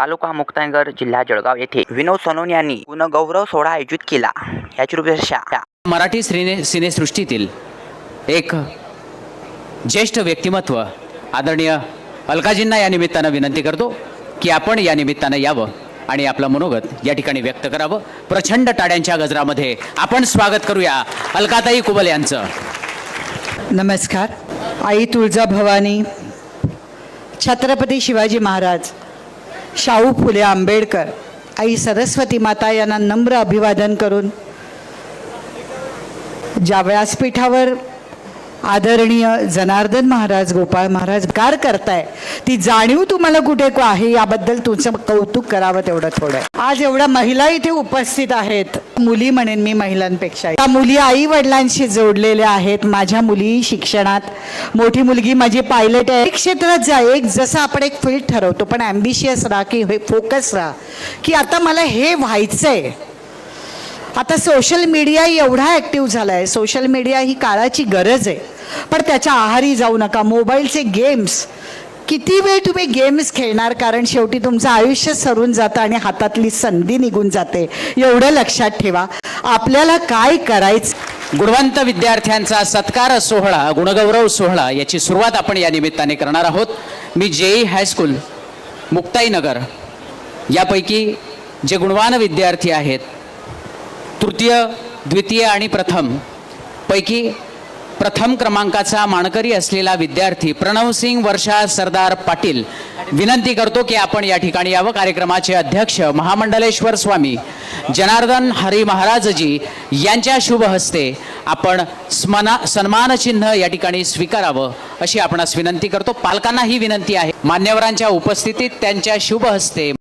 तालुका मुक्ताईनगर जिल्हा जळगाव येथे. विनोद सोनवणे यांनी गुणगौरव सोहळा आयोजित केला. याची रूपरेषा मराठी सिने सिनेसृष्टीतील एक ज्येष्ठ व्यक्तिमत्व आदरणीय अलकाजींना या निमित्तानं विनंती करतो की आपण या निमित्तानं यावं आणि आपलं मनोगत या ठिकाणी व्यक्त करावं. प्रचंड टाळ्यांच्या गजरामध्ये आपण स्वागत करूया अलकाताई कुबल यांचं. नमस्कार. आई तुळजा भवानी छत्रपती शिवाजी महाराज शाहू फुले आंबेडकर आई सरस्वती माता यांना नम्र अभिवादन करून ज्या व्यासपीठावर आदरणीय जनार्दन महाराज गोपाळ महाराज कार करताय. ती जाणीव तुम्हाला कुठे को आहे याबद्दल तुमचं कौतुक करावं तेवढं थोडं. आज एवढ्या महिला इथे उपस्थित आहेत. मुली म्हणेन मी महिलांपेक्षा. त्या मुली आई वडिलांशी जोडलेल्या आहेत. माझ्या मुली शिक्षणात. मोठी मुलगी माझी पायलट आहे. एक क्षेत्रात जा. एक जसं आपण एक फील्ड ठरवतो पण ॲम्बिशियस राहा की फोकस राहा. की आता मला हे व्हायचंय. आता सोशल मीडिया एवढा ॲक्टिव्ह झाला आहे सोशल मीडिया ही काळाची गरज आहे. पण त्याच्या आहारी जाऊ नका. मोबाईलचे गेम्स किती वेळ तुम्ही गेम्स खेळणार? कारण शेवटी तुमचं आयुष्य सरून जातं आणि हातातली संधी निघून जाते. एवढं लक्षात ठेवा. आपल्याला काय करायचं? गुणवंत विद्यार्थ्यांचा सत्कार सोहळा गुणगौरव सोहळा याची सुरुवात आपण या निमित्ताने करणार आहोत. मी जेई हायस्कूल मुक्ताईनगर यापैकी जे गुणवान विद्यार्थी आहेत तृतीय द्वितीय आणि प्रथम. पैकी प्रथम क्रमांकाचा मानकरी असलेला विद्यार्थी प्रणवसिंग वर्षा सरदार पाटील. विनंती करतो की आपण या ठिकाणी यावं. कार्यक्रमाचे अध्यक्ष महामंडलेश्वर स्वामी जनार्दन हरी महाराजजी यांच्या शुभ हस्ते आपण स्मना सन्मानचिन्ह या ठिकाणी स्वीकारावं अशी आपणास विनंती करतो. पालकांना ही विनंती आहे. मान्यवरांच्या उपस्थितीत त्यांच्या शुभ हस्ते